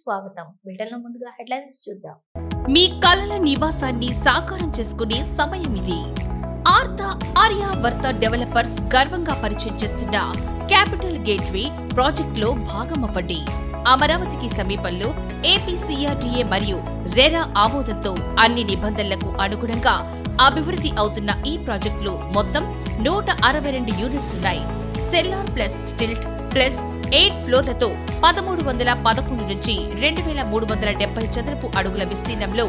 స్వాగతం. బిల్టన్ ముందుగా హెడ్లైన్స్ చూద్దాం. మీ కలల నివాసాన్ని సాకారం చేసుకునే సమయం ఇది. ఆర్త ఆర్యావర్త డెవలపర్స్ గర్వంగా పరిచయం చేస్తున్న క్యాపిటల్ గేట్వే ప్రాజెక్టులో భాగమవ్వండి. అమరావతికి సమీపంలో ఏపీసీఆర్డీఏ మరియు రెరా ఆమోదంతో అన్ని నిబంధనలకు అనుగుణంగా అభివృద్ధి అవుతున్న ఈ ప్రాజెక్టులో మొత్తం నూట అరవై రెండు యూనిట్స్ ఉన్నాయి. Cellar plus stilt plus eight ఫ్లోర్లతో పదమూడు వందల పదకొండు నుంచి రెండు వేల మూడు వందల డెబ్బై చదరపు అడుగుల విస్తీర్ణంలో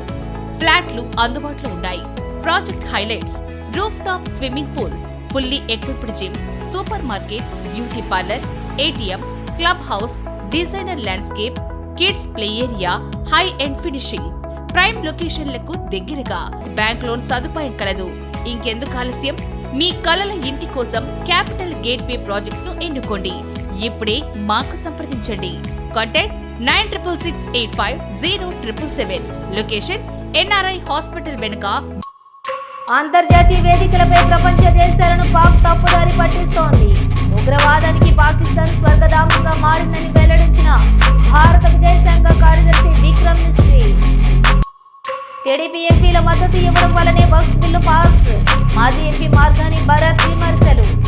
ఫ్లాట్లు అందుబాటులో ఉన్నాయి. Project highlights roof top swimming pool fully equipped gym super market beauty parlour ATM club house designer landscape kids play area high end finishing. Prime లొకేషన్లకు దగ్గరగా బ్యాంక్ లోన్ సదుపాయం కలదు. ఇంకెందుకు ఆలస్యం? మీ కలల ఇంటి కోసం క్యాపిటల్ గేట్వే ప్రాజెక్ట్ను ఎన్నుకోండి. ఇప్పుడే మాకు సంప్రదించండి. Contact nine triple six eight five zero triple seven location NRI hospital వెనుక. అంతర్జాతీయ వేదికలపై ప్రపంచ దేశాలను పాక్ తప్పుదారి పట్టిస్తోంది. ఉగ్రవాదానికి పాకిస్తాన్ స్వర్గధామంగా మారిందని వెల్లడించిన భారత విదేశాంగ కార్యదర్శి విక్రమ్ మిస్ట్రీ టీడీపీ ఎంపీల మద్దతు ఇవ్వడం వల్లనే వర్క్స్ బిల్లు పాస్. మాజీ ఎంపీ మార్గాని భరత్ విమర్శలు.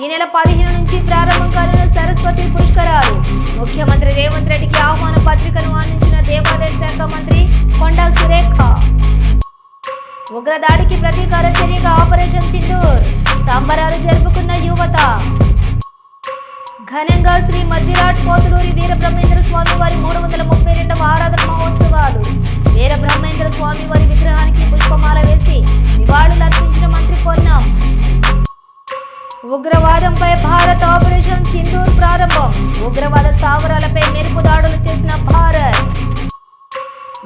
ఈ నెల పదిహేను నుంచి ప్రారంభం కానున్న సరస్వతి పుష్కరాలు ముఖ్యమంత్రి రేవంత్ రెడ్డికి ఆహ్వాన పత్రికను అందించిన దేవాదాయ శాఖ మంత్రి కొండా సురేఖ. ఉగ్రదాడికి ప్రతీకార చర్యగా ఆపరేషన్ సింధూర్. సంబరాలు జరుపుకున్న యువత. ఘనంగా శ్రీ మధ్యరాట్ పోతులూరి వీరబ్రహ్మేంద్ర స్వామి వారి మూడు వందల ముప్పై రెండవ ఆరాధన మహోత్సవాలు. వీరబ్రహ్మేంద్ర స్వామి వారి విగ్రహానికి పుష్పమాల వేసి నివాళులర్పించిన మంత్రి పొన్నం. ఉగ్రవాదంపై భారత్ ఆపరేషన్ సింధూర్ ప్రారంభం. ఉగ్రవాద స్థావరాలపై మెరుపు దాడులు చేసిన భారత్.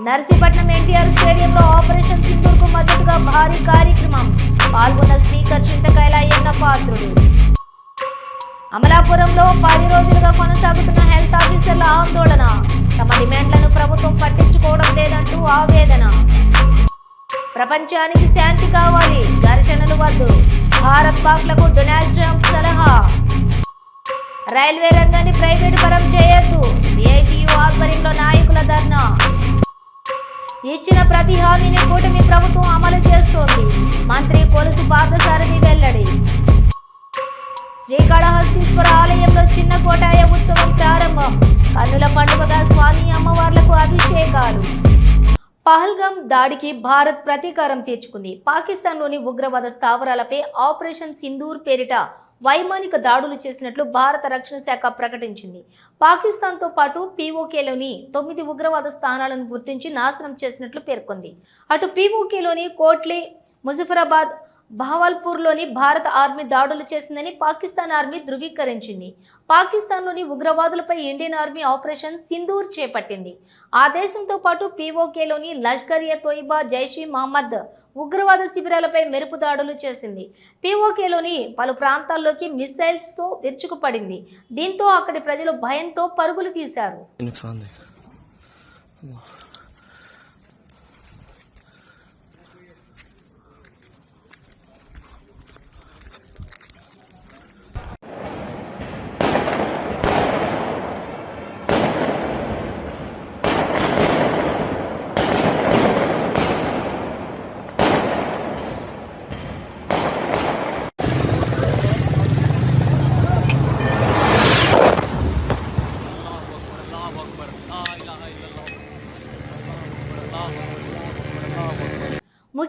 నర్సీపట్నం ఎన్టీఆర్ స్టేడియంలో ఆపరేషన్ సింధూర్కు మద్దతుగా భారీ కార్యక్రమం. పాల్గొన్న స్పీకర్ చింతకాయల అయ్యన్న పాత్రుడు. అమలాపురంలో పది రోజులుగా కొనసాగుతున్న హెల్త్ ఆఫీసర్ల ఆందోళన. తమ డిమాండ్లను ప్రభుత్వం పట్టించుకోవడం లేదంటూ ఆవేదన. ప్రపంచానికి శాంతి కావాలి ఘర్షణలు వద్దు. భారత్ పాక్లకు డొనాల్డ్ ట్రంప్ సలహా. రైల్వే రంగాన్ని ప్రైవేటు పరం చేయొద్దు సిఐటియు ఆధ్వర్యంలో నాయకుల ధర్నా. ఇచ్చిన ప్రతి హామీని కూటమి ప్రభుత్వం అమలు చేస్తోంది మంత్రి కొలుసు పార్థసారథి వెల్లడి. శ్రీకాళహస్తీశ్వర ఆలయంలో చిన్న కోటాయ ఉత్సవం ప్రారంభం కన్నుల పండుగగా స్వామి అమ్మవార్లకు అభిషేకాలు. పహల్గామ్ దాడికి భారత్ ప్రతీకారం తీర్చుకుంది. పాకిస్తాన్లోని ఉగ్రవాద స్థావరాలపై ఆపరేషన్ సింధూర్ పేరిట వైమానిక దాడులు చేసినట్లు భారత రక్షణ శాఖ ప్రకటించింది. పాకిస్తాన్తో పాటు పీఓకేలోని తొమ్మిది ఉగ్రవాద స్థానాలను గుర్తించి నాశనం చేసినట్లు పేర్కొంది. అటు పీఓకేలోని కోట్లే ముజఫరాబాద్ బహవల్పూర్లోని భారత ఆర్మీ దాడులు చేసిందని పాకిస్తాన్ ఆర్మీ ధృవీకరించింది. పాకిస్తాన్లోని ఉగ్రవాదులపై ఇండియన్ ఆర్మీ ఆపరేషన్ సింధూర్ చేపట్టింది. ఆ దేశంతో పాటు పీఓకేలోని లష్కర్ ఎ తోయిబా జైషీ మహమ్మద్ ఉగ్రవాద శిబిరాలపై మెరుపు దాడులు చేసింది. పీఓకేలోని పలు ప్రాంతాల్లోకి మిసైల్స్తో విరుచుకుపడింది. దీంతో అక్కడి ప్రజలు భయంతో పరుగులు తీశారు.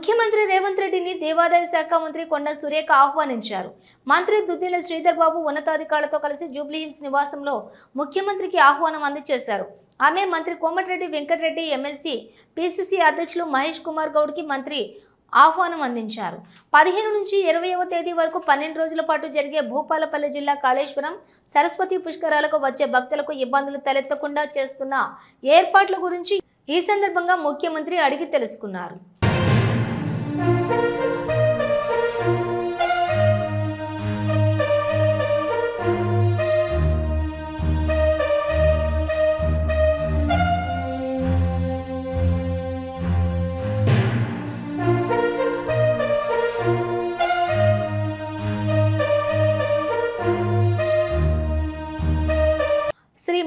ముఖ్యమంత్రి రేవంత్ రెడ్డిని దేవాదాయ శాఖ మంత్రి కొండ సురేఖ ఆహ్వానించారు. మంత్రి దుద్దిల శ్రీధర్ బాబు ఉన్నతాధికారులతో కలిసి జూబ్లీహిల్స్ నివాసంలో ముఖ్యమంత్రికి ఆహ్వానం అందజేశారు. ఆమె మంత్రి కోమటిరెడ్డి వెంకటరెడ్డి ఎమ్మెల్సీ పిసిసి అధ్యక్షులు మహేష్ కుమార్ గౌడ్కి మంత్రి ఆహ్వానం అందించారు. పదిహేను నుంచి ఇరవైవ తేదీ వరకు పన్నెండు రోజుల పాటు జరిగే భూపాలపల్లి జిల్లా కాళేశ్వరం సరస్వతి పుష్కరాలకు వచ్చే భక్తులకు ఇబ్బందులు తలెత్తకుండా చేస్తున్న ఏర్పాట్ల గురించి ఈ సందర్భంగా ముఖ్యమంత్రి అడిగి తెలుసుకున్నారు.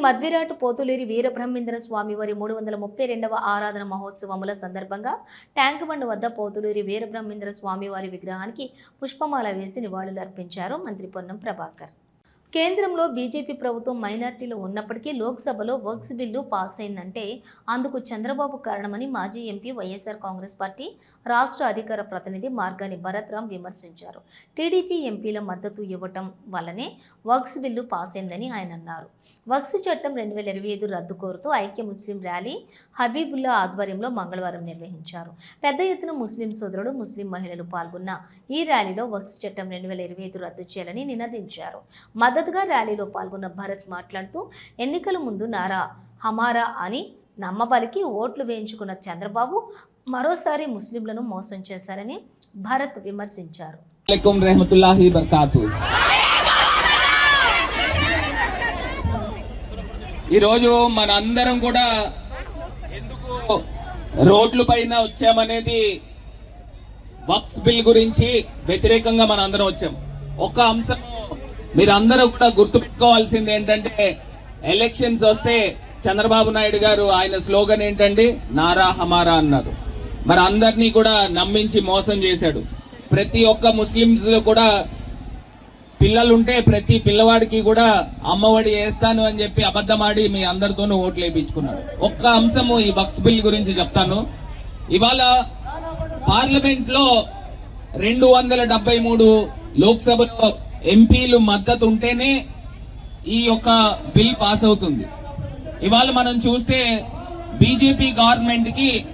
మధ్విరాటు పోతులేరి వీరబ్రహ్మేంద్ర స్వామి వారి మూడు వందల ముప్పై రెండవ ఆరాధన మహోత్సవముల సందర్భంగా ట్యాంక్ బండ్ వద్ద పోతులేరి వీరబ్రహ్మేంద్ర స్వామి వారి విగ్రహానికి పుష్పమాల వేసి నివాళులు అర్పించారు మంత్రి పొన్నం ప్రభాకర్. కేంద్రంలో బీజేపీ ప్రభుత్వం మైనార్టీలో ఉన్నప్పటికీ లోక్సభలో వర్క్స్ బిల్లు పాస్ అయిందంటే అందుకు చంద్రబాబు కారణమని మాజీ ఎంపీ వైఎస్ఆర్ కాంగ్రెస్ పార్టీ రాష్ట్ర అధికార ప్రతినిధి మార్గాని భరత్ రామ్ విమర్శించారు. టీడీపీ ఎంపీల మద్దతు ఇవ్వటం వల్లనే వర్క్స్ బిల్లు పాస్ అయిందని ఆయన అన్నారు. వర్క్స్ చట్టం రెండు వేల ఇరవై ఐదు రద్దు కోరుతూ ఐక్య ముస్లిం ర్యాలీ హబీబుల్లా ఆధ్వర్యంలో మంగళవారం నిర్వహించారు. పెద్ద ఎత్తున ముస్లిం సోదరుడు ముస్లిం మహిళలు పాల్గొన్న ఈ ర్యాలీలో వర్క్స్ చట్టం రెండు వేల ఇరవై ఐదు రద్దు చేయాలని నినదించారు. మద్దతుగా ర్యాలీలో పాల్గొన్న భరత్ మాట్లాడుతూ ఎన్నికల ముందు నారా హమారా అని నమ్మబలికి ఓట్లు వేయించుకున్న చంద్రబాబు మరోసారి ముస్లింలను మోసం చేశారని భరత్ విమర్శించారు. ఈరోజు మన అందరం కూడా ఎందుకు రోడ్లు పైన వచ్చామనేది వక్స్ బిల్ గురించి వ్యతిరేకంగా మన అందరం వచ్చాం. ఒక అంశం మీరందరూ కూడా గుర్తుపెట్టుకోవాల్సింది ఏంటంటే ఎలక్షన్స్ వస్తే చంద్రబాబు నాయుడు గారు ఆయన స్లోగన్ ఏంటండి? నారా హమారా అన్నారు. మరి అందరినీ కూడా నమ్మించి మోసం చేశాడు. ప్రతి ఒక్క ముస్లింస్ కూడా పిల్లలుంటే ప్రతి పిల్లవాడికి కూడా అమ్మఒడి వేస్తాను అని చెప్పి అబద్ధమాడి మీ అందరితోనూ ఓట్లు వేయించుకున్నాడు ఒక్క అంశము ఈ బక్స్ బిల్ గురించి చెప్తాను. ఇవాళ పార్లమెంట్లో రెండు వందల డెబ్బై మూడు లోక్సభలో ఎంపీలు మద్దతు ఉంటేనే ఈ యొక్క బిల్ పాస్ అవుతుంది. ఇవాళ మనం చూస్తే బీజేపీ గవర్నమెంట్కి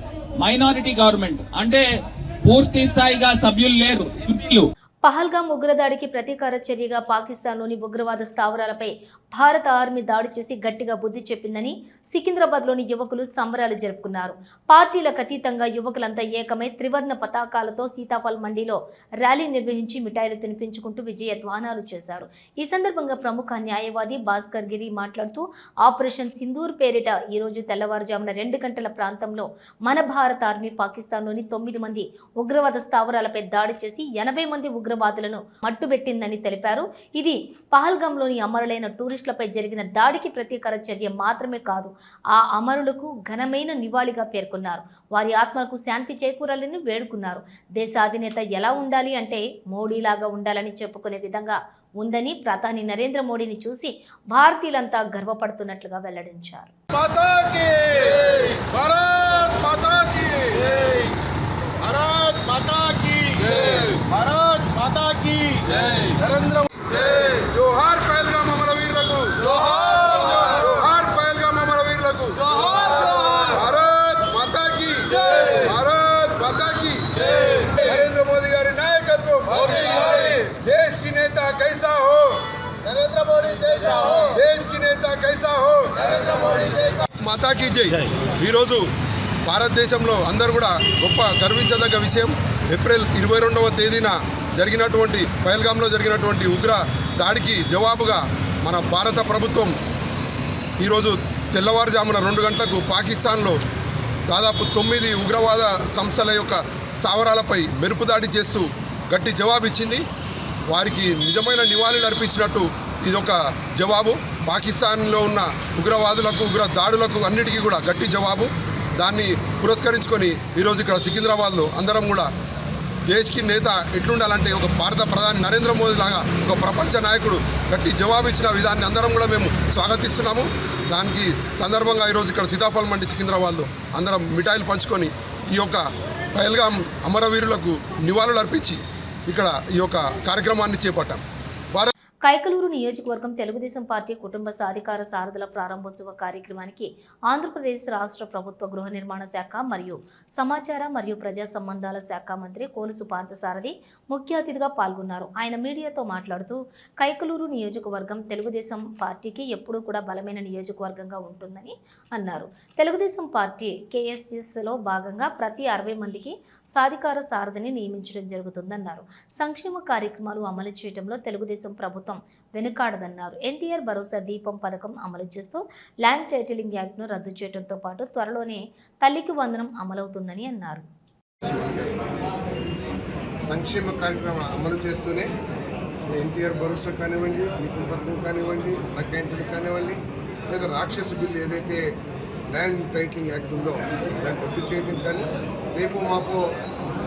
మైనారిటీ గవర్నమెంట్ అంటే పూర్తి స్థాయిగా సభ్యులు లేరు. ఎంపీలు పహల్గామ్ ఉగ్రదాడికి ప్రతీకార చర్యగా పాకిస్తాన్లోని ఉగ్రవాద స్థావరాలపై భారత ఆర్మీ దాడి చేసి గట్టిగా బుద్ధి చెప్పిందని సికింద్రాబాద్లోని యువకులు సంబరాలు జరుపుకున్నారు. పార్టీలకు అతీతంగా యువకులంతా ఏకమై త్రివర్ణ పతాకాలతో సీతాఫల్ మండీలో ర్యాలీ నిర్వహించి మిఠాయిలు తినిపించుకుంటూ విజయ ధ్వానాలు చేశారు. ఈ సందర్భంగా ప్రముఖ న్యాయవాది భాస్కర్ గిరి మాట్లాడుతూ ఆపరేషన్ సింధూర్ పేరిట ఈరోజు తెల్లవారుజామున రెండు గంటల ప్రాంతంలో మన భారత ఆర్మీ పాకిస్తాన్లోని తొమ్మిది మంది ఉగ్రవాద స్థావరాలపై దాడి చేసి ఎనభై మంది ఉగ్ర ఉగ్రవాదులను మట్టుబెట్టిందని తెలిపారు. ఇది పహల్గంలోని అమరులైన టూరిస్టులపై జరిగిన దాడికి ప్రతీకార చర్య మాత్రమే కాదు ఆ అమరులకు ఘనమైన నివాళిగా పేర్కొన్నారు. వారి ఆత్మలకు శాంతి చేకూరాలని వేడుకున్నారు. దేశ అధినేత ఎలా ఉండాలి అంటే మోడీలాగా ఉండాలని చెప్పుకునే విధంగా ఉందని ప్రధాని నరేంద్ర మోడీని చూసి భారతీయులంతా గర్వపడుతున్నట్లుగా వెల్లడించారు. మతాకి. జోహార్ నరేంద్ర మోదీ గారి నాయకత్వం. నేత కైసా హో. దేశ్కి నేత కైసా మాతాకి జై. ఈరోజు భారతదేశంలో అందరు కూడా గొప్ప గర్వించదగ్గ విషయం. ఏప్రిల్ ఇరవై రెండవ తేదీన జరిగినటువంటి పహల్గామ్లో జరిగినటువంటి ఉగ్ర దాడికి జవాబుగా మన భారత ప్రభుత్వం ఈరోజు తెల్లవారుజామున రెండు గంటలకు పాకిస్తాన్లో దాదాపు తొమ్మిది ఉగ్రవాద సంస్థల యొక్క స్థావరాలపై మెరుపు దాడి చేస్తూ గట్టి జవాబు ఇచ్చింది వారికి నిజమైన నివాళులు అర్పించినట్టు ఇదొక జవాబు. పాకిస్తాన్లో ఉన్న ఉగ్రవాదులకు ఉగ్ర దాడులకు అన్నిటికీ కూడా గట్టి జవాబు. దాన్ని పురస్కరించుకొని ఈరోజు ఇక్కడ సికింద్రాబాద్లో అందరం కూడా దేశ్కి నేత ఎట్లుండాలంటే ఒక భారత ప్రధాని నరేంద్ర మోదీ లాగా ఒక ప్రపంచ నాయకుడు గట్టి జవాబు ఇచ్చిన విధాన్ని అందరం కూడా మేము స్వాగతిస్తున్నాము. దానికి సందర్భంగా ఈరోజు ఇక్కడ సీతాఫలం మండి సికింద్రాబాద్లో అందరం మిఠాయిలు పంచుకొని ఈ యొక్క పహల్గాం అమరవీరులకు నివాళులు అర్పించి ఇక్కడ ఈ యొక్క కార్యక్రమాన్ని చేపట్టాం. కైకలూరు నియోజకవర్గం తెలుగుదేశం పార్టీ కుటుంబ సాధికార సారథుల ప్రారంభోత్సవ కార్యక్రమానికి ఆంధ్రప్రదేశ్ రాష్ట్ర ప్రభుత్వ గృహ నిర్మాణ శాఖ మరియు సమాచార మరియు ప్రజా సంబంధాల శాఖ మంత్రి కోలుసు పార్థసారథి ముఖ్య అతిథిగా పాల్గొన్నారు. ఆయన మీడియాతో మాట్లాడుతూ కైకలూరు నియోజకవర్గం తెలుగుదేశం పార్టీకి ఎప్పుడూ కూడా బలమైన నియోజకవర్గంగా ఉంటుందని అన్నారు. తెలుగుదేశం పార్టీ కేఎస్ఎస్లో భాగంగా ప్రతి అరవై మందికి సాధికార సారథిని నియమించడం జరుగుతుందన్నారు. సంక్షేమ కార్యక్రమాలు అమలు చేయడంలో తెలుగుదేశం ప్రభుత్వం వెనుకాడదన్నారు. ఎన్టీఆర్ భరోసా దీపం పథకం అమలు చేస్తూ ల్యాండ్ టైటిలింగ్ యాక్ట్ను రద్దు చేయడంతో పాటు త్వరలోనే తల్లికి వందనం అమలవుతుందని అన్నారు. సంక్షేమ కార్యక్రమాలు అమలు చేస్తూనే ఎన్టీఆర్ భరోసా కానివ్వండి దీపం పథకం కానివ్వండి అన్న కానివ్వండి లేదా రాక్షస బిల్లు ఏదైతే ల్యాండ్ టైటిలింగ్ యాక్ట్ ఉందో దాన్ని రద్దు చేయడం కానీ రేపు మాపో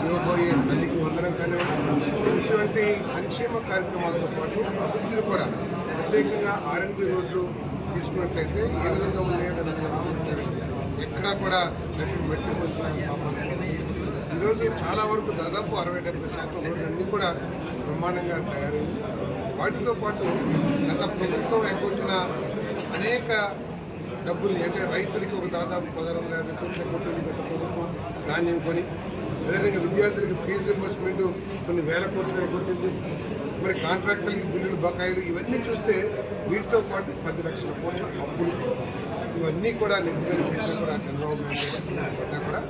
ఇవ్వబోయే తల్లికి వందనం కానివ్వండి ఇటువంటి సంక్షేమ కార్యక్రమాలతో పాటు అభివృద్ధిని కూడా ప్రత్యేకంగా ఆర్ఎన్బి రోడ్లు తీసుకున్నట్లయితే ఏ విధంగా ఉన్నాయో ఎక్కడా కూడా గట్టి ఈరోజు చాలా వరకు దాదాపు అరవై డెబ్బై శాతం రోడ్లన్నీ కూడా బ్రహ్మాండంగా తయారైంది. వాటితో పాటు గత ప్రభుత్వం ఎగ్గొట్టిన అనేక డబ్బులు అంటే రైతులకి ఒక దాదాపు పదహారు యాభై కోట్ల కొట్టింది గత ప్రభుత్వం ధాన్యం కొని. అదేవిధంగా విద్యార్థులకి ఫీజు రింబర్స్మెంట్ కొన్ని వేల కోట్లు కొట్టింది. మరి కాంట్రాక్టర్లకి బిల్లులు బకాయిలు ఇవన్నీ చూస్తే వీటితో పాటు పది లక్షల కోట్ల అప్పులు. ఇవన్నీ కూడా నిధులు కూడా చంద్రబాబు నాయుడు కూడా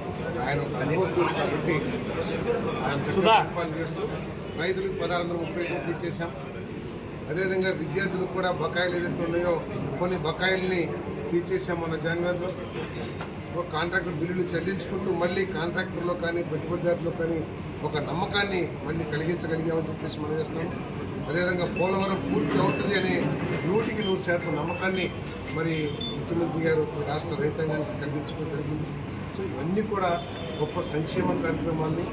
ఆయన ఒక అనుభవజ్ఞుడు కాబట్టి ఆయన చేస్తూ రైతులకు పదహారు వందల ముప్పై కోట్లు ఇచ్చేసాం అదేవిధంగా విద్యార్థులకు కూడా బకాయిలు ఏదైతే ఉన్నాయో కొన్ని బకాయిల్ని తీర్చేసాం మన జనవరిలో. ఒక కాంట్రాక్టర్ బిల్లులు చెల్లించుకుంటూ మళ్ళీ కాంట్రాక్టర్లో కానీ పెట్టుబడిదారులో కానీ ఒక నమ్మకాన్ని మళ్ళీ కలిగించగలిగామని చెప్పేసి మనం చేస్తాము. అదేవిధంగా పోలవరం పూర్తి అవుతుంది అనే నూటికి నూరు శాతం నమ్మకాన్ని మరి ముఖ్యమంత్రి గారు రాష్ట్ర రైతాంగానికి కలిగించడం జరిగింది. సో ఇవన్నీ కూడా గొప్ప సంక్షేమ కార్యక్రమాల్ని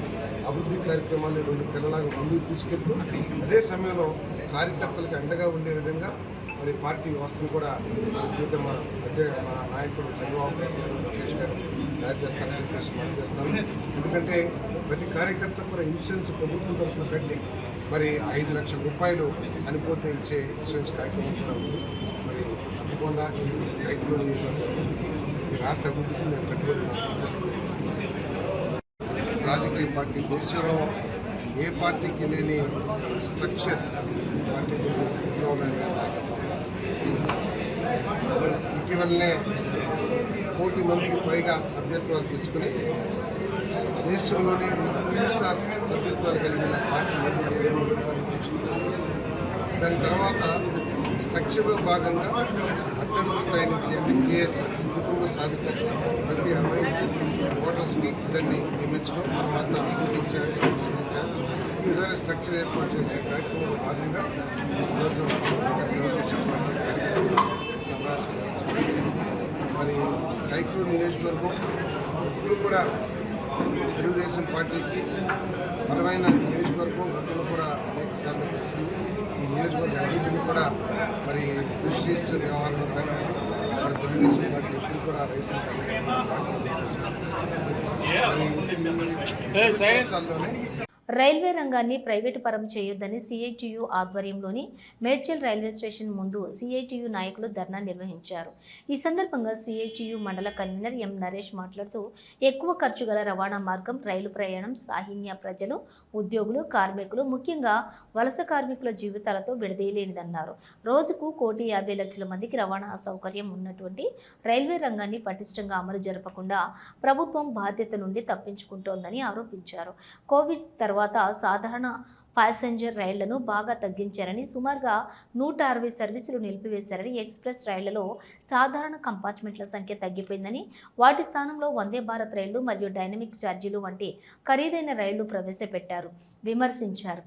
అభివృద్ధి కార్యక్రమాల్ని రెండు తెల్లలాగా ముందుకు తీసుకెళ్తూ అదే సమయంలో కార్యకర్తలకు అండగా ఉండే విధంగా మరి పార్టీ వ్యవస్థను కూడా ముఖ్యంగా మా అధ్య మన నాయకుడు చంద్రబాబు గారు లోకేష్ గారు తయారు చేస్తారని చెప్పేసి మనం చేస్తాను ఎందుకంటే ప్రతి కార్యకర్త కూడా ఇన్సూరెన్స్ ప్రభుత్వం తరఫున కట్టి మరి ఐదు లక్షల రూపాయలు చనిపోతే ఇచ్చే ఇన్సూరెన్స్ కార్యక్రమం కూడా ఉంది. మరి తప్పకుండా ఈ రైతులు అభివృద్ధికి ఈ రాష్ట్ర అభివృద్ధికి మేము కట్టుబడి రాజకీయ పార్టీ దేశంలో ఏ పార్టీకి లేని స్ట్రక్చర్ పార్టీ పార్టీకి చంద్రబాబు నాయుడు ఇటీవలనే కోటి మందికి పైగా సభ్యత్వాలు తీసుకుని దేశంలోనే అత్యంత సభ్యత్వాలు కలిగిన పార్టీ దాని తర్వాత స్ట్రక్చర్లో భాగంగా అట్టడుగు స్థాయి నుంచి అంటే కేఎస్ఎస్ కుటుంబ సాధిక ప్రతి అరవై ఓటర్స్కి ఇద్దరిని నియమించడం తర్వాత గుర్తించారు గుర్తించారు ఈ విధమైన స్ట్రక్చర్ ఏర్పాటు చేసే కార్యక్రమంలో భాగంగా ఈరోజు తెలుగుదేశం పార్టీ మరి రైతులు నియోజకవర్గం ఇప్పుడు కూడా తెలుగుదేశం పార్టీకి బలమైన నియోజకవర్గం గతంలో కూడా అనేక సార్లు వచ్చింది ఈ నియోజకవర్గ అభివృద్ధిని కూడా మరి ఫిషరీస్ వ్యవహారంలో కానీ మరి తెలుగుదేశం పార్టీ ఎప్పుడు కూడా రైతులకు మరి రైల్వే రంగాన్ని ప్రైవేటు పరం చేయొద్దని సిఐటియు ఆధ్వర్యంలోని మేడ్చల్ రైల్వే స్టేషన్ ముందు సిఐటియు నాయకులు ధర్నా నిర్వహించారు. ఈ సందర్భంగా సిఐటియు మండల కన్వీనర్ ఎం నరేష్ మాట్లాడుతూ ఎక్కువ ఖర్చు గల రవాణా మార్గం రైలు ప్రయాణం సాహిన్య ప్రజలు ఉద్యోగులు కార్మికులు ముఖ్యంగా వలస కార్మికుల జీవితాలతో విడదీయలేనిదన్నారు. రోజుకు కోటి యాభై లక్షల మందికి రవాణా సౌకర్యం ఉన్నటువంటి రైల్వే రంగాన్ని పటిష్టంగా అమలు జరపకుండా ప్రభుత్వం బాధ్యత నుండి తప్పించుకుంటోందని ఆరోపించారు. కోవిడ్ తర్వాత సాధారణ ప్యాసింజర్ రైళ్ళను బాగా తగ్గించారని సుమారుగా నూట అరవై సర్వీసులు నిలిపివేశారని ఎక్స్ప్రెస్ రైళ్ళలో సాధారణ కంపార్ట్మెంట్ల సంఖ్య తగ్గిపోయిందని వాటి స్థానంలో వందే భారత్ రైళ్ళు మరియు డైనమిక్ ఛార్జీలు వంటి ఖరీదైన రైళ్ళు ప్రవేశపెట్టారు విమర్శించారు.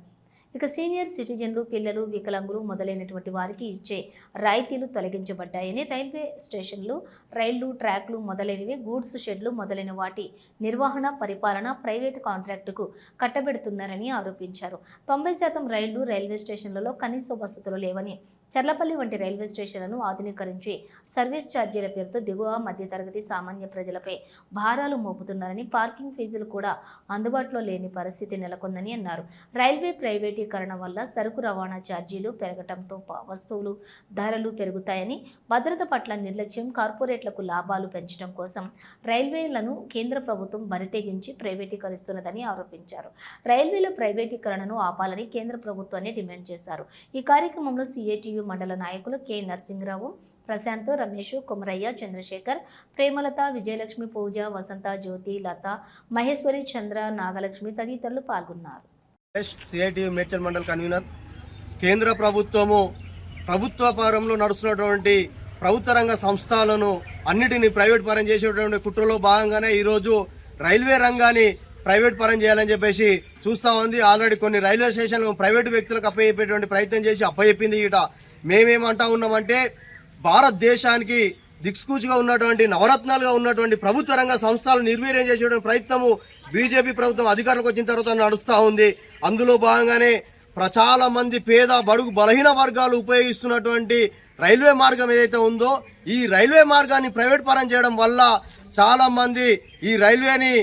ఇక సీనియర్ సిటిజన్లు పిల్లలు వికలాంగులు మొదలైనటువంటి వారికి ఇచ్చే రాయితీలు తొలగించబడ్డాయని రైల్వే స్టేషన్లు రైళ్ళు ట్రాక్లు మొదలైనవి గూడ్స్ షెడ్లు మొదలైన వాటి నిర్వహణ పరిపాలన ప్రైవేటు కాంట్రాక్టుకు కట్టబెడుతున్నారని ఆరోపించారు. తొంభై శాతం రైళ్ళు రైల్వే స్టేషన్లలో కనీస వసతులు లేవని చర్లపల్లి వంటి రైల్వే స్టేషన్లను ఆధునీకరించి సర్వీస్ ఛార్జీల పేరుతో దిగువ మధ్యతరగతి సామాన్య ప్రజలపై భారాలు మోపుతున్నారని పార్కింగ్ ఫీజులు కూడా అందుబాటులో లేని పరిస్థితి నెలకొందని అన్నారు. రైల్వే ప్రైవేటీకరణ వల్ల సరుకు రవాణా ఛార్జీలు పెరగటంతో వస్తువులు ధరలు పెరుగుతాయని భద్రత పట్ల నిర్లక్ష్యం కార్పొరేట్లకు లాభాలు పెంచడం కోసం రైల్వేలను కేంద్ర ప్రభుత్వం బరితెగించి ప్రైవేటీకరిస్తున్నదని ఆరోపించారు. రైల్వేల ప్రైవేటీకరణను ఆపాలని కేంద్ర ప్రభుత్వాన్ని డిమాండ్ చేశారు. ఈ కార్యక్రమంలో సిఐటియు మండల నాయకులు కె. నరసింహరావు ప్రశాంత్ రమేష్ కుమరయ్య చంద్రశేఖర్ ప్రేమలత విజయలక్ష్మి పూజ వసంత జ్యోతి లత మహేశ్వరి చంద్ర నాగలక్ష్మి తదితరులు పాల్గొన్నారు. CITU Medchal mandal convener. కేంద్ర ప్రభుత్వము ప్రభుత్వ పరంలో నడుస్తున్నటువంటి ప్రభుత్వ రంగ సంస్థలను అన్నిటిని ప్రైవేట్ పరం చేసేటువంటి కుట్రలో భాగంగానే ఈరోజు రైల్వే రంగాన్ని ప్రైవేట్ పరం చేయాలని చెప్పేసి చూస్తా ఉంది. ఆల్రెడీ కొన్ని రైల్వే స్టేషన్లు ప్రైవేటు వ్యక్తులకు అప్పయ్యేటువంటి ప్రయత్నం చేసి అప్పచెప్పింది ఇట మేమేమంటా ఉన్నామంటే భారతదేశానికి దిక్సూచిగా ఉన్నటువంటి నవరత్నాలుగా ఉన్నటువంటి ప్రభుత్వ రంగ సంస్థలు నిర్వీర్యం చేసేటువంటి ప్రయత్నము బీజేపీ ప్రభుత్వం అధికారంలోకి వచ్చిన తర్వాత నడుస్తూ ఉంది. అందులో భాగంగానే చాలా మంది పేద బడుగు బలహీన వర్గాలు ఉపయోగిస్తున్నటువంటి రైల్వే మార్గం ఏదైతే ఉందో ఈ రైల్వే మార్గాన్ని ప్రైవేట్ పరం చేయడం వల్ల చాలామంది ఈ రైల్వేని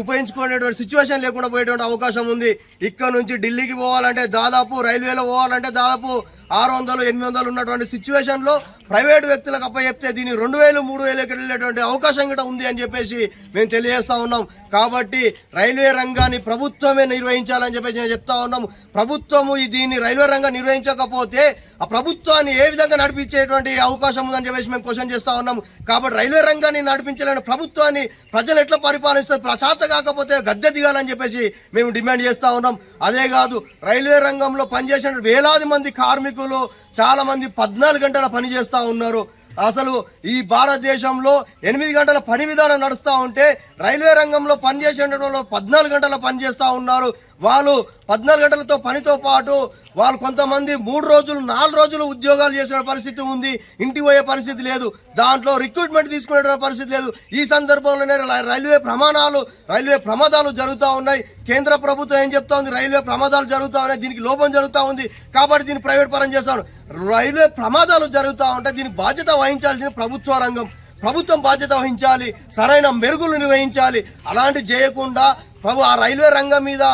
ఉపయోగించుకునేటువంటి సిచ్యువేషన్ లేకుండా పోయేటువంటి అవకాశం ఉంది. ఇక్కడ నుంచి ఢిల్లీకి పోవాలంటే దాదాపు రైల్వేలో పోవాలంటే దాదాపు ఆరు వందలు ఎనిమిది వందలు ఉన్నటువంటి సిచ్యువేషన్లో ప్రైవేటు ప్రైవేట్ వ్యక్తులకు అప్పచెప్తే దీన్ని రెండు వేలు మూడు వేలకి వెళ్ళేటువంటి అవకాశం కూడా ఉంది అని చెప్పేసి మేము తెలియజేస్తా ఉన్నాం. కాబట్టి రైల్వే రంగాన్ని ప్రభుత్వమే నిర్వహించాలని చెప్పేసి మేము చెప్తా ఉన్నాం. ప్రభుత్వము ఈ దీన్ని రైల్వే రంగం నిర్వహించకపోతే ఆ ప్రభుత్వాన్ని ఏ విధంగా నడిపించేటువంటి అవకాశం ఉందని చెప్పేసి మేము క్వశ్చన్ చేస్తా ఉన్నాం. కాబట్టి రైల్వే రంగాన్ని నడిపించలేని ప్రభుత్వాన్ని ప్రజలు ఎట్లా పరిపాలిస్తారు? ప్రచాత కాకపోతే గద్దె దిగాలని చెప్పేసి మేము డిమాండ్ చేస్తా ఉన్నాం. అదే కాదు రైల్వే రంగంలో పనిచేసిన వేలాది మంది కార్మికులు చాలా మంది పద్నాలుగు గంటల పనిచేస్తూ ఉన్నారు. అసలు ఈ భారతదేశంలో ఎనిమిది గంటల పని విధానం నడుస్తూ ఉంటే రైల్వే రంగంలో పనిచేసేటప్పుడు పద్నాలుగు గంటల పని చేస్తూ ఉన్నారు. వాళ్ళు పద్నాలుగు గంటలతో పనితో పాటు వాళ్ళు కొంతమంది మూడు రోజులు నాలుగు రోజులు ఉద్యోగాలు చేసిన పరిస్థితి ఉంది. ఇంటికి పోయే పరిస్థితి లేదు. దాంట్లో రిక్రూట్మెంట్ తీసుకునే పరిస్థితి లేదు. ఈ సందర్భంలోనే రైల్వే ప్రమాణాలు రైల్వే ప్రమాదాలు జరుగుతూ ఉన్నాయి. కేంద్ర ప్రభుత్వం ఏం చెప్తా ఉంది? రైల్వే ప్రమాదాలు జరుగుతూ ఉన్నాయి. దీనికి లోపం జరుగుతూ ఉంది. కాబట్టి దీన్ని ప్రైవేట్ పరం చేస్తాను రైల్వే ప్రమాదాలు జరుగుతూ ఉంటే దీనికి బాధ్యత వహించాల్సిన ప్రభుత్వ రంగం. ప్రభుత్వం బాధ్యత వహించాలి. సరైన మెరుగులు నిర్వహించాలి. అలాంటి చేయకుండా ప్రభు ఆ రైల్వే రంగం మీద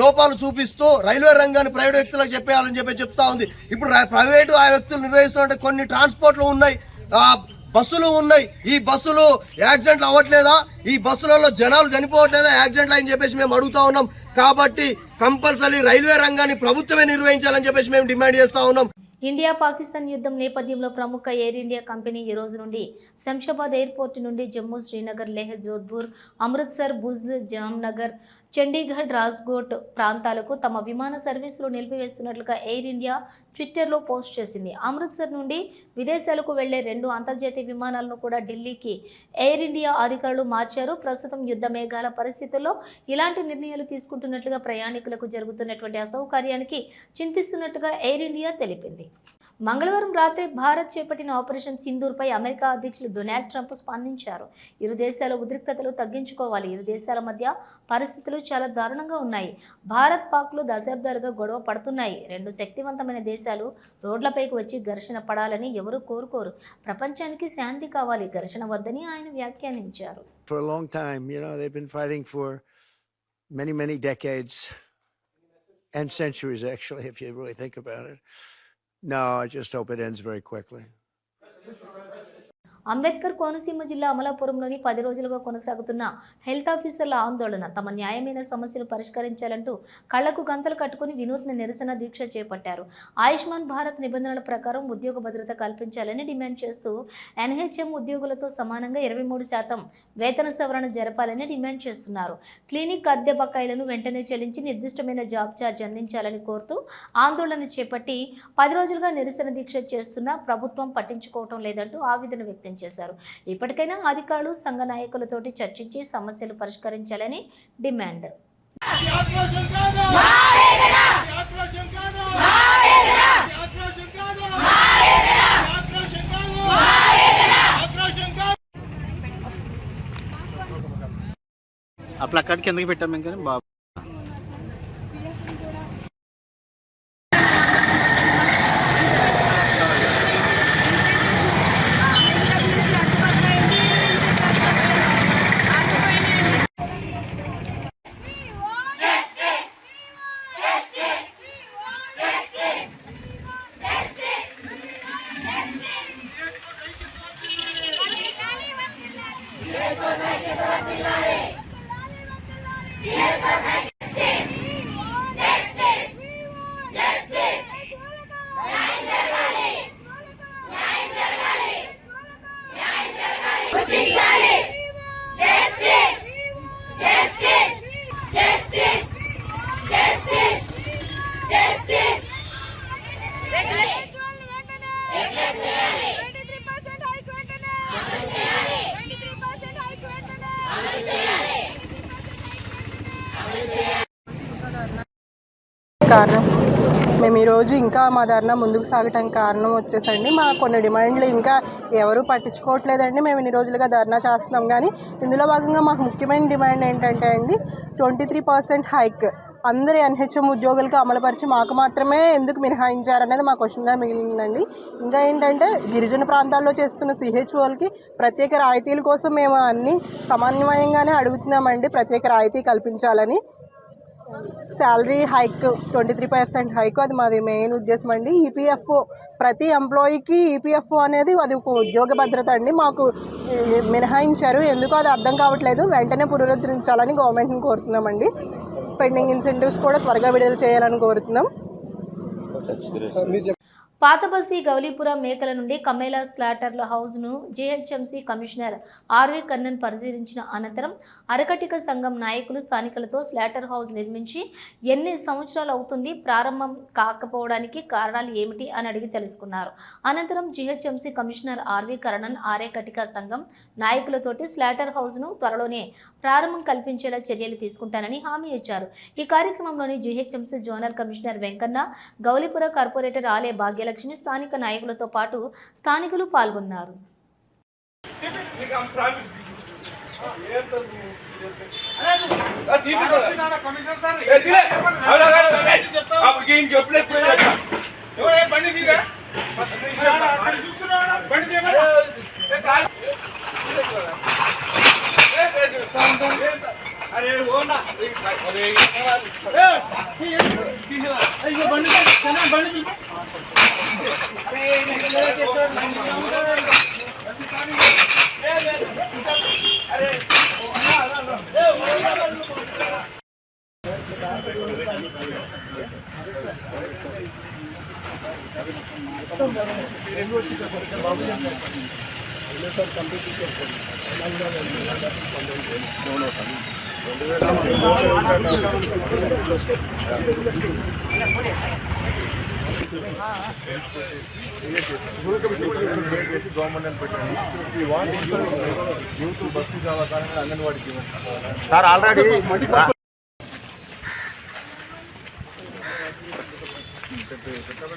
లోపాలు చూపిస్తూ రైల్వే రంగాన్ని ప్రైవేట్ వ్యక్తులకు చెప్పేయాలని చెప్పి చెప్తా ఉంది. ఇప్పుడు ప్రైవేటు ఆ వ్యక్తులు నిర్వహిస్తున్నట్టు కొన్ని ట్రాన్స్పోర్ట్లు ఉన్నాయి. బస్సులు ఉన్నాయి. ఈ బస్సులు యాక్సిడెంట్లు అవ్వట్లేదా? ఈ బస్సులలో జనాలు చనిపోవట్లేదా? యాక్సిడెంట్లు అని చెప్పేసి మేము అడుగుతా ఉన్నాం. కాబట్టి కంపల్సరీ రైల్వే రంగాన్ని ప్రభుత్వమే నిర్వహించాలని చెప్పేసి మేము డిమాండ్ చేస్తా ఉన్నాం. ఇండియా పాకిస్తాన్ యుద్ధం నేపథ్యంలో ప్రముఖ ఎయిర్ ఇండియా కంపెనీ ఈ రోజు నుండి శంషాబాద్ ఎయిర్పోర్ట్ నుండి జమ్మూ శ్రీనగర్ లెహ్ జోధ్పూర్ అమృత్సర్ భుజ్ జామ్నగర్ చండీగఢ్ రాజ్కోట్ ప్రాంతాలకు తమ విమాన సర్వీసులు నిలిపివేస్తున్నట్లుగా ఎయిర్ ఇండియా ట్విట్టర్లో పోస్ట్ చేసింది. అమృత్సర్ నుండి విదేశాలకు వెళ్ళే రెండు అంతర్జాతీయ విమానాలను కూడా ఢిల్లీకి ఎయిర్ ఇండియా అధికారులు మార్చారు. ప్రస్తుతం యుద్ధ మేఘాల పరిస్థితుల్లో ఇలాంటి నిర్ణయాలు తీసుకుంటున్నట్లుగా ప్రయాణికులకు జరుగుతున్నటువంటి అసౌకర్యానికి చింతిస్తున్నట్టుగా ఎయిర్ ఇండియా తెలిపింది. మంగళవారం రాత్రి భారత్ చేపట్టిన ఆపరేషన్ సింధూర్పై అమెరికా అధ్యక్షులు డొనాల్డ్ ట్రంప్ స్పందించారు. ఇరు దేశాల ఉద్రిక్తతలు తగ్గించుకోవాలి. ఇరు దేశాల మధ్య పరిస్థితులు చాలా దారుణంగా ఉన్నాయి. భారత్ పాక్లు దశాబ్దాలుగా గొడవ పడుతున్నాయి. రెండు శక్తివంతమైన దేశాలు రోడ్లపైకి వచ్చి ఘర్షణ పడాలని ఎవరూ కోరుకోరు. ప్రపంచానికి శాంతి కావాలి. ఘర్షణ వద్దని ఆయన వ్యాఖ్యానించారు. For a long time. You know, they've been fighting for many, many decades and centuries, actually, if you really think about it. No, I just hope it ends very quickly. Ambedkar Konaseema జిల్లా అమలాపురంలోని పది రోజులుగా కొనసాగుతున్న హెల్త్ ఆఫీసర్ల ఆందోళన తమ న్యాయమైన సమస్యలు పరిష్కరించాలంటూ కళ్ళకు గంతలు కట్టుకుని వినూత్న నిరసన దీక్ష చేపట్టారు. ఆయుష్మాన్ భారత్ నిబంధనల ప్రకారం ఉద్యోగ భద్రత కల్పించాలని డిమాండ్ చేస్తూ ఎన్హెచ్ఎం ఉద్యోగులతో సమానంగా ఇరవై మూడు శాతం వేతన సవరణ జరపాలని డిమాండ్ చేస్తున్నారు. క్లినిక్ అద్దె బకాయిలను వెంటనే చెల్లించి నిర్దిష్టమైన జాబ్ ఛార్జ్ అందించాలని కోరుతూ ఆందోళన చేపట్టి పది రోజులుగా నిరసన దీక్ష చేస్తున్నా ప్రభుత్వం పట్టించుకోవటం లేదంటూ ఆవేదన వ్యక్తం చేశారు. ఇప్పటికైనా అధికారులు సంఘ నాయకులతోటి చర్చించి సమస్యలు పరిష్కరించాలని డిమాండ్. అప్పుడు అక్కడికి ఎందుకు పెట్టాం ఇంకా బాబు. కారణం. మేము ఈరోజు ఇంకా మా ధర్నా ముందుకు సాగటానికి కారణం వచ్చేసండి. మా కొన్ని డిమాండ్లు ఇంకా ఎవరు పట్టించుకోవట్లేదండి. మేము ఇన్ని రోజులుగా ధర్నా చేస్తున్నాం. కానీ ఇందులో భాగంగా మాకు ముఖ్యమైన డిమాండ్ ఏంటంటే అండి ట్వంటీ త్రీ పర్సెంట్ హైక్. అందరి ఎన్హెచ్ఎం ఉద్యోగులకు అమలుపరిచి మాకు మాత్రమే ఎందుకు మినహాయించారనేది మా క్వశ్చన్గా మిగిలిందండి. ఇంకా ఏంటంటే గిరిజన ప్రాంతాల్లో చేస్తున్న సిహెచ్ఓలకి ప్రత్యేక రాయితీల కోసం మేము అన్ని సమన్వయంగానే అడుగుతున్నామండి. ప్రత్యేక రాయితీ కల్పించాలని salary hike twenty three percent hike అది మాది మెయిన్ ఉద్దేశం అండి. ఈపీఎఫ్ఓ ప్రతి ఎంప్లాయీకి ఈపీఎఫ్ఓ అనేది అది ఒక ఉద్యోగ భద్రత అండి. మాకు మినహాయించారు. ఎందుకో అది అర్థం కావట్లేదు. వెంటనే పునరుద్ధరించాలని గవర్నమెంట్ని కోరుతున్నామండి పెండింగ్ ఇన్సెంటివ్స్ కూడా త్వరగా విడుదల చేయాలని కోరుతున్నాం. పాతబస్తీ గౌలీపురం మేకల నుండి కమేలా స్లాటర్ల హౌస్ను GHMC commissioner R V Karnan పరిశీలించిన అనంతరం అరకటిక సంఘం నాయకులు స్థానికులతో స్లాటర్ హౌస్ నిర్మించి ఎన్ని సంవత్సరాలు అవుతుంది ప్రారంభం కాకపోవడానికి కారణాలు ఏమిటి అని అడిగి తెలుసుకున్నారు. అనంతరం GHMC commissioner RV Karnan Arekatika సంఘం నాయకులతోటి స్లాటర్ హౌస్ను త్వరలోనే ప్రారంభం కల్పించేలా చర్యలు తీసుకుంటానని హామీ ఇచ్చారు. ఈ కార్యక్రమంలోని GHMC zonal commissioner Venkanna Gowlipura corporator ఆలయ భాగ్యలక్ష్మి స్థానిక నాయకులతో పాటు స్థానికులు పాల్గొన్నారు. Gracias. గవర్నమెంట్ పెట్టండి ఈ వాటి యూత్ బస్సు చాలా కారణంగా అంగన్వాడీ సార్ ఆల్రెడీ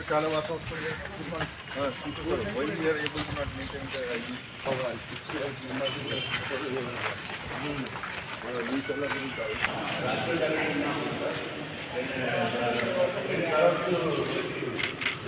చాలా వాసం వస్తుంది పోయిన ఇయర్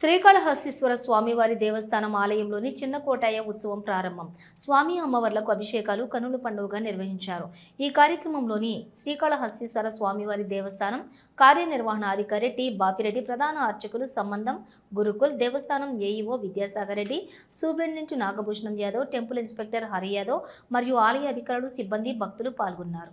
శ్రీకాళహస్తీశ్వర స్వామివారి దేవస్థానం ఆలయంలోని చిన్న కోటాయ ఉత్సవం ప్రారంభం. స్వామి అమ్మవార్లకు అభిషేకాలు కనుల పండుగగా నిర్వహించారు. ఈ కార్యక్రమంలోని శ్రీకాళహస్తీశ్వర స్వామివారి దేవస్థానం కార్యనిర్వహణాధికారి టి. బాపిరెడ్డి ప్రధాన అర్చకులు సంబంధం గురుకుల్ దేవస్థానం AEO Vidyasagar Reddy superintendent Nagabhushanam Yadav temple inspector Hari Yadav మరియు ఆలయ అధికారులు సిబ్బంది భక్తులు పాల్గొన్నారు.